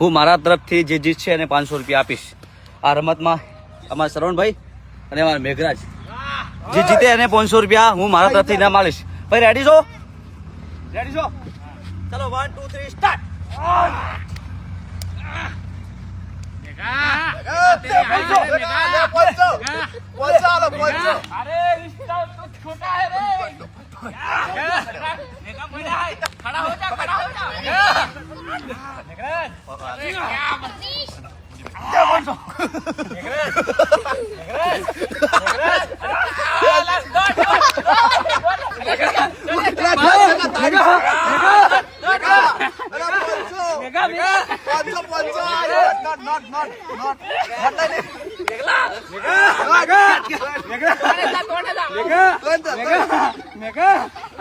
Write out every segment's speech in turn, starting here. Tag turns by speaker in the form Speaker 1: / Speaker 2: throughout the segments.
Speaker 1: હું મારા તરફથી જે જીત છે એને પાંચસો રૂપિયા આપીશ આ રમતમાં અમારા શરવણભાઈ અને અમારા મેઘરાજ જે જીતે એને પાંચસો રૂપિયા હું મારા તરફથી ના માલીશ ભાઈ રેડી છો રેડી છો ચલો વન ટુ થ્રી સ્ટાર્ટ
Speaker 2: અરે મેઘા મેઘા મેઘા મેઘા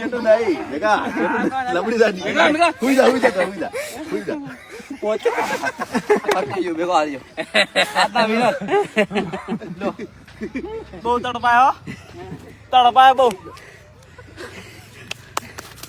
Speaker 3: જેટું નહીં. બેગા લબડી દાદી બેગા બેગા હુઈ જા હુઈ જા હુઈ જા હુઈ જા.
Speaker 1: પોચ. પકડી જો બેગો આજો તડપાયો તડપાયો બહુ.